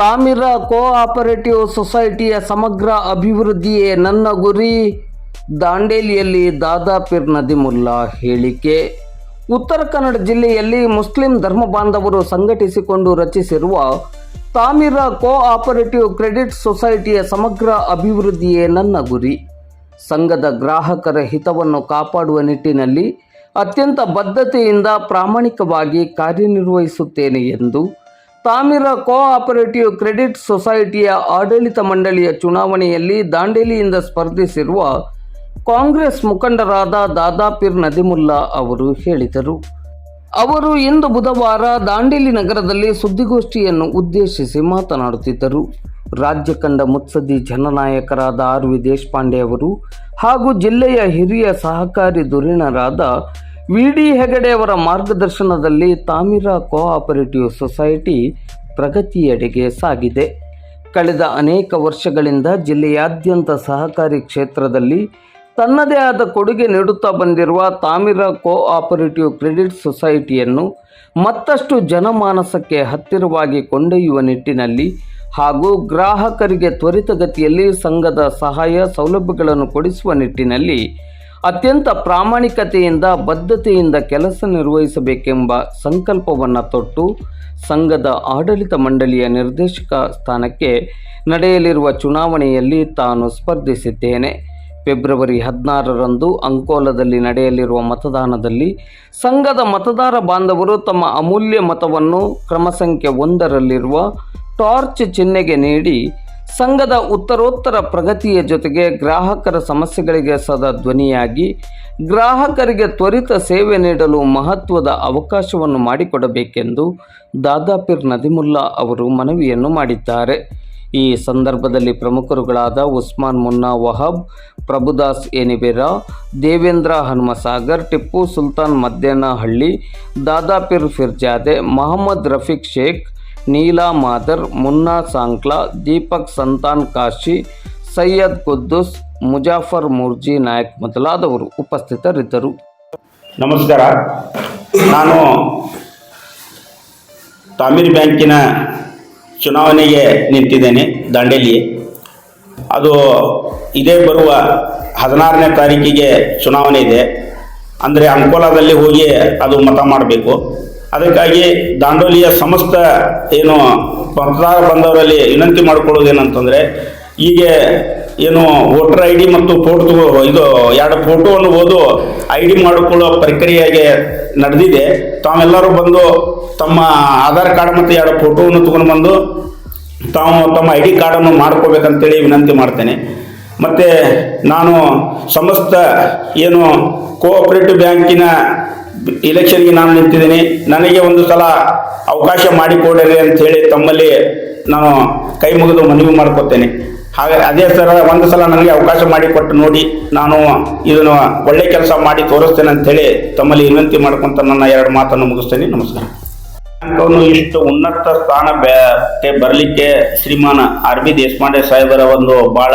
ತಾಮಿರ cooperative ಸೊಸೈಟಿಯ ಸಮಗ್ರ ಅಭಿವೃದ್ಧಿಯೇ ನನ್ನ ಗುರಿ? ದಾಂಡೇಲಿಯಲ್ಲಿ ದಾದಾಪೀರ್ ನದಿಮುಲ್ಲಾ ಹೇಳಿಕೆ. ಉತ್ತರ ಕನ್ನಡ ಜಿಲ್ಲೆಯಲ್ಲಿ ಮುಸ್ಲಿಂ ಧರ್ಮ ಬಾಂಧವರು ಸಂಘಟಿಸಿಕೊಂಡು ರಚಿಸಿರುವ ತಾಮಿರ ಕೋಆಪರೇಟಿವ್ ಕ್ರೆಡಿಟ್ ಸೊಸೈಟಿಯ ಸಮಗ್ರ ಅಭಿವೃದ್ಧಿಯೇ ನನ್ನ ಗುರಿ. ಸಂಘದ ಗ್ರಾಹಕರ ಹಿತವನ್ನು ಕಾಪಾಡುವ ನಿಟ್ಟಿನಲ್ಲಿ ಅತ್ಯಂತ ಬದ್ಧತೆಯಿಂದ ಪ್ರಾಮಾಣಿಕವಾಗಿ ಕಾರ್ಯನಿರ್ವಹಿಸುತ್ತೇನೆ ಎಂದು ತಾಮಿರ ಕೋಆಪರೇಟಿವ್ ಕ್ರೆಡಿಟ್ ಸೊಸೈಟಿಯ ಆಡಳಿತ ಮಂಡಳಿಯ ಚುನಾವಣೆಯಲ್ಲಿ ದಾಂಡೇಲಿಯಿಂದ ಸ್ಪರ್ಧಿಸಿರುವ ಕಾಂಗ್ರೆಸ್ ಮುಖಂಡರಾದ ದಾದಾಪೀರ್ ನದಿಮುಲ್ಲಾ ಅವರು ಹೇಳಿದರು. ಅವರು ಇಂದು ಬುಧವಾರ ದಾಂಡೇಲಿ ನಗರದಲ್ಲಿ ಸುದ್ದಿಗೋಷ್ಠಿಯನ್ನು ಉದ್ದೇಶಿಸಿ ಮಾತನಾಡುತ್ತಿದ್ದರು. ರಾಜ್ಯ ಕಂಡ ಮುತ್ಸದಿ ಜನನಾಯಕರಾದ ಆರ್ ವಿ ದೇಶಪಾಂಡೆ ಅವರು ಹಾಗೂ ಜಿಲ್ಲೆಯ ಹಿರಿಯ ಸಹಕಾರಿ ಧುರೀಣರಾದ ವಿ ಡಿ ಹೆಗಡೆಯವರ ಮಾರ್ಗದರ್ಶನದಲ್ಲಿ ತಾಮಿರಾ ಕೋಆಪರೇಟಿವ್ ಸೊಸೈಟಿ ಪ್ರಗತಿಯೆಡೆಗೆ ಸಾಗಿದೆ. ಕಳೆದ ಅನೇಕ ವರ್ಷಗಳಿಂದ ಜಿಲ್ಲೆಯಾದ್ಯಂತ ಸಹಕಾರಿ ಕ್ಷೇತ್ರದಲ್ಲಿ ತನ್ನದೇ ಆದ ಕೊಡುಗೆ ನೀಡುತ್ತಾ ಬಂದಿರುವ ತಾಮಿರಾ ಕೋಆಪರೇಟಿವ್ ಕ್ರೆಡಿಟ್ ಸೊಸೈಟಿಯನ್ನು ಮತ್ತಷ್ಟು ಜನಮಾನಸಕ್ಕೆ ಹತ್ತಿರವಾಗಿ ಕೊಂಡೊಯ್ಯುವ ನಿಟ್ಟಿನಲ್ಲಿ ಹಾಗೂ ಗ್ರಾಹಕರಿಗೆ ತ್ವರಿತಗತಿಯಲ್ಲಿ ಸಂಘದ ಸಹಾಯ ಸೌಲಭ್ಯಗಳನ್ನು ಕೊಡಿಸುವ ನಿಟ್ಟಿನಲ್ಲಿ ಅತ್ಯಂತ ಪ್ರಾಮಾಣಿಕತೆಯಿಂದ, ಬದ್ಧತೆಯಿಂದ ಕೆಲಸ ನಿರ್ವಹಿಸಬೇಕೆಂಬ ಸಂಕಲ್ಪವನ್ನು ತೊಟ್ಟು ಸಂಘದ ಆಡಳಿತ ಮಂಡಳಿಯ ನಿರ್ದೇಶಕ ಸ್ಥಾನಕ್ಕೆ ನಡೆಯಲಿರುವ ಚುನಾವಣೆಯಲ್ಲಿ ತಾನು ಸ್ಪರ್ಧಿಸಿದ್ದೇನೆ. ಫೆಬ್ರವರಿ ಹದಿನಾರರಂದು ಅಂಕೋಲದಲ್ಲಿ ನಡೆಯಲಿರುವ ಮತದಾನದಲ್ಲಿ ಸಂಘದ ಮತದಾರ ಬಾಂಧವರು ತಮ್ಮ ಅಮೂಲ್ಯ ಮತವನ್ನು ಕ್ರಮ ಸಂಖ್ಯೆ ಒಂದರಲ್ಲಿರುವ ಟಾರ್ಚ್ ಚಿಹ್ನೆಗೆ ನೀಡಿ ಸಂಘದ ಉತ್ತರೋತ್ತರ ಪ್ರಗತಿಯ ಜೊತೆಗೆ ಗ್ರಾಹಕರ ಸಮಸ್ಯೆಗಳಿಗೆ ಸದಾ ಧ್ವನಿಯಾಗಿ ಗ್ರಾಹಕರಿಗೆ ತ್ವರಿತ ಸೇವೆ ನೀಡಲು ಮಹತ್ವದ ಅವಕಾಶವನ್ನು ಮಾಡಿಕೊಡಬೇಕೆಂದು ದಾದಾಪಿರ್ ನದಿಮುಲ್ಲಾ ಅವರು ಮನವಿಯನ್ನು ಮಾಡಿದ್ದಾರೆ. ಈ ಸಂದರ್ಭದಲ್ಲಿ ಪ್ರಮುಖರುಗಳಾದ ಉಸ್ಮಾನ್ ಮುನ್ನಾ ವಹಬ್, ಪ್ರಭುದಾಸ್ ಎನಿಬೆರಾ, ದೇವೇಂದ್ರ ಹನುಮಸಾಗರ್, ಟಿಪ್ಪು ಸುಲ್ತಾನ್ ಮದ್ದೇನಹಳ್ಳಿ, ದಾದಾಪಿರ್ ಫಿರ್ಜಾದೆ, ಮೊಹಮ್ಮದ್ ರಫೀಕ್ ಶೇಖ್ ನೀಲಾ ಮಾದರ್, ಮುನ್ನಾ ಸಾಂಕ್ಲಾ, ದೀಪಕ್ ಸಂತಾನ್ ಕಾಶಿ, ಸೈಯದ್ ಕುದ್ದೂಸ್, ಮುಜಾಫರ್ ಮುರ್ಜಿ ನಾಯಕ್ ಮೊದಲಾದವರು ಉಪಸ್ಥಿತರಿದ್ದರು. ನಮಸ್ಕಾರ. ನಾನು ತಾಮೀರ್ ಬ್ಯಾಂಕಿನ ಚುನಾವಣೆಗೆ ನಿಂತಿದ್ದೇನೆ ದಾಂಡೇಲಿ ಅದು ಇದೇ ಬರುವ ಹದಿನಾರನೇ ತಾರೀಕಿಗೆ ಚುನಾವಣೆ ಇದೆ. ಅಂದರೆ ಅಂಕೋಲಾದಲ್ಲಿ ಹೋಗಿ ಅದು ಮತ ಮಾಡಬೇಕು. ಅದಕ್ಕಾಗಿ ದಾಂಡೋಲಿಯ ಸಮಸ್ತ ಏನು ಮತದಾರ ಬಂದವರಲ್ಲಿ ವಿನಂತಿ ಮಾಡಿಕೊಳ್ಳೋದೇನಂತಂದರೆ ಈಗ ಏನು ವೋಟರ್ ಐ ಡಿ ಮತ್ತು ಫೋಟೋ, ಇದು ಎರಡು ಫೋಟೋವನ್ನು ಓದು ಐ ಡಿ ಮಾಡಿಕೊಳ್ಳೋ ಪ್ರಕ್ರಿಯೆಗೆ ನಡೆದಿದೆ. ತಾವೆಲ್ಲರೂ ಬಂದು ತಮ್ಮ ಆಧಾರ್ ಕಾರ್ಡ್ ಮತ್ತು ಎರಡು ಫೋಟೋವನ್ನು ತಗೊಂಡು ಬಂದು ತಾವು ತಮ್ಮ ಐ ಡಿ ಕಾರ್ಡನ್ನು ಮಾಡ್ಕೋಬೇಕಂತೇಳಿ ವಿನಂತಿ ಮಾಡ್ತೇನೆ. ಮತ್ತು ನಾನು ಸಮಸ್ತ ಏನು ಕೋಆಪರೇಟಿವ್ ಬ್ಯಾಂಕಿನ ಇಲೆಕ್ಷನ್ಗೆ ನಾನು ನಿಂತಿದ್ದೀನಿ. ನನಗೆ ಒಂದು ಸಲ ಅವಕಾಶ ಮಾಡಿಕೊಡ್ರಿ ಅಂತ ಹೇಳಿ ತಮ್ಮಲ್ಲಿ ನಾನು ಕೈ ಮುಗಿದು ಮನವಿ ಮಾಡ್ಕೊತೇನೆ. ಹಾಗೆ ಅದೇ ಥರ ಒಂದು ಸಲ ನನಗೆ ಅವಕಾಶ ಮಾಡಿಕೊಟ್ಟು ನೋಡಿ ನಾನು ಇದನ್ನು ಒಳ್ಳೆ ಕೆಲಸ ಮಾಡಿ ತೋರಿಸ್ತೇನೆ ಅಂತೇಳಿ ತಮ್ಮಲ್ಲಿ ವಿನಂತಿ ಮಾಡ್ಕೊಂತ ನನ್ನ ಎರಡು ಮಾತನ್ನು ಮುಗಿಸ್ತೇನೆ. ನಮಸ್ಕಾರ. ಬ್ಯಾಂಕನ್ನು ಇಷ್ಟು ಉನ್ನತ ಸ್ಥಾನ ಬೆ- ಬರಲಿಕ್ಕೆ ಶ್ರೀಮಾನ್ ಆರ್ ಬಿ ದೇಶಪಾಂಡೆ ಸಾಹೇಬರ ಒಂದು ಭಾಳ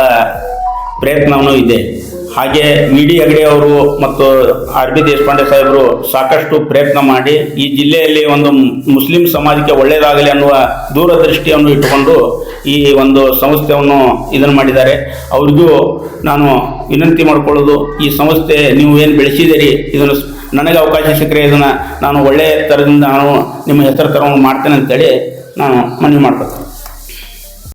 ಪ್ರಯತ್ನವೂ ಇದೆ. ಹಾಗೆ ಮಿಡಿ ಡಿ ಹೆಗಡೆ ಅವರು ಮತ್ತು ಆರ್ ಬಿ ದೇಶಪಾಂಡೆ ಸಾಹೇಬರು ಸಾಕಷ್ಟು ಪ್ರಯತ್ನ ಮಾಡಿ ಈ ಜಿಲ್ಲೆಯಲ್ಲಿ ಒಂದು ಮುಸ್ಲಿಂ ಸಮಾಜಕ್ಕೆ ಒಳ್ಳೆಯದಾಗಲಿ ಅನ್ನುವ ದೂರದೃಷ್ಟಿಯನ್ನು ಇಟ್ಟುಕೊಂಡು ಈ ಒಂದು ಸಂಸ್ಥೆಯನ್ನು ಇದನ್ನು ಮಾಡಿದ್ದಾರೆ. ಅವ್ರಿಗೂ ನಾನು ವಿನಂತಿ ಮಾಡಿಕೊಳ್ಳೋದು, ಈ ಸಂಸ್ಥೆ ನೀವು ಏನು ಬೆಳೆಸಿದ್ದೀರಿ, ಇದನ್ನು ನನಗೆ ಅವಕಾಶ ಸಿಕ್ಕರೆ ಇದನ್ನು ನಾನು ಒಳ್ಳೆಯ ಥರದಿಂದ ನಾನು ನಿಮ್ಮ ಹೆಸರು ತರವನ್ನು ಮಾಡ್ತೇನೆ ಅಂತೇಳಿ ನಾನು ಮನವಿ ಮಾಡ್ಕೊತೀನಿ